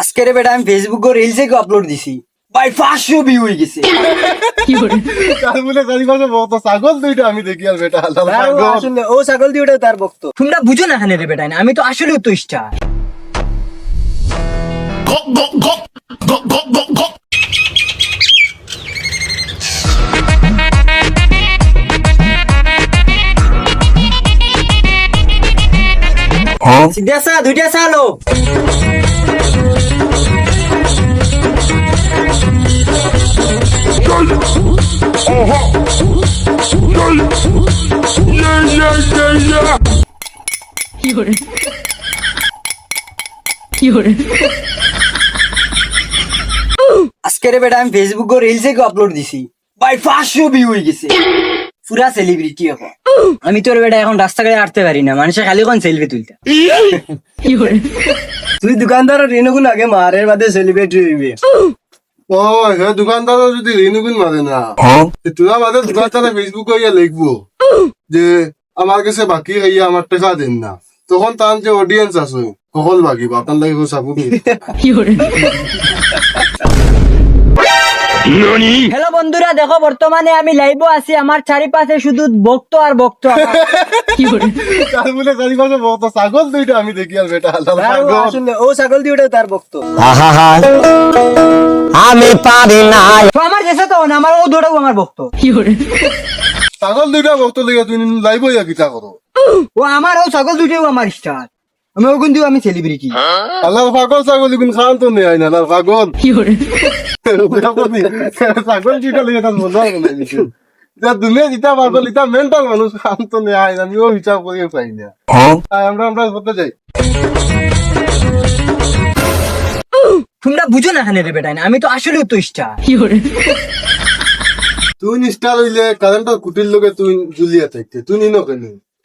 আজকের বেটা আমি ফেসবুক ও রিলসে আপলোড দিছি। ভাই পাঁচশো ভিউ হয়ে গেছে। তার বলে? চারিপাশে বহুত ছাগল দুইটা আমি দেখি আর বেটা। আসলে ও ছাগল দিয়ে ওটা তার বক্ত। তোমরা বুঝো না এখানে রে বেটা আমি তো আসলে তো স্টার সিধা সা দুইটা সালো আজকের বেটা আমি ফেসবুক রিলসে আপলোড দিছি। ভাই পাঁচশো ভিউ হয়ে গেছে। পুরা সেলিব্রিটি এখন আমি তোর বেটা এখন রাস্তাঘাটে আটতে পারি না মানুষে খালি কোন সেলফি তুলতে। তুই দোকানদার রেনুগুন আগে মারের বাদে সেলিব্রিটি হইবে। ও হে দোকানদার যদি ঋণগুন মারে না তোরা বাদে দোকানদারে ফেসবুক হইয়া লিখব যে আমার কাছে বাকি হইয়া আমার টাকা দেন না। তখন তার যে অডিয়েন্স আছে সকল বাকি আপনার লাগে চাবো হ্যালো বন্ধুরা দেখো বর্তমানে আমি লাইভ আছি। আমার চারিপাশে শুধু ভক্ত আর ভক্ত তার বলে? চারিপাশে বহুত ছাগল দুইটা আমি দেখি আর বেটা ও ছাগল। আসলে ও ছাগল দিয়ে তার ভক্ত। আমি পারি না। আমার গেছে তো না আমার ও দৌড়াও আমার ভক্ত। ছাগল দুইটা ভক্ত লেগে তুমি লাইব ইয়া কিতা করো। ও আমার ও ছাগল দুইটাও আমার স্টার আমি ওগুন দিও আমি সেলিব্রিটি আল্লাহর পাগল ছাগল ইগুন খান তো নেই না আল্লাহর পাগল। ছাগল দুইটা লেগে তার মজা করে দিছে যা দুনিয়া জিতা পাগল ইতা মেন্টাল মানুষ খান তো নেই না আমিও হিসাব করে পাই না। আয়, আমরা আমরা করতে যাই। তোমরা বুঝো না এখানে রে বেটা আমি তো আসলে তো স্টার তুই স্টার হইলে কারেন্টের কুটির লগে তুই জুলিয়া থাকতে তুই নিনো কেন?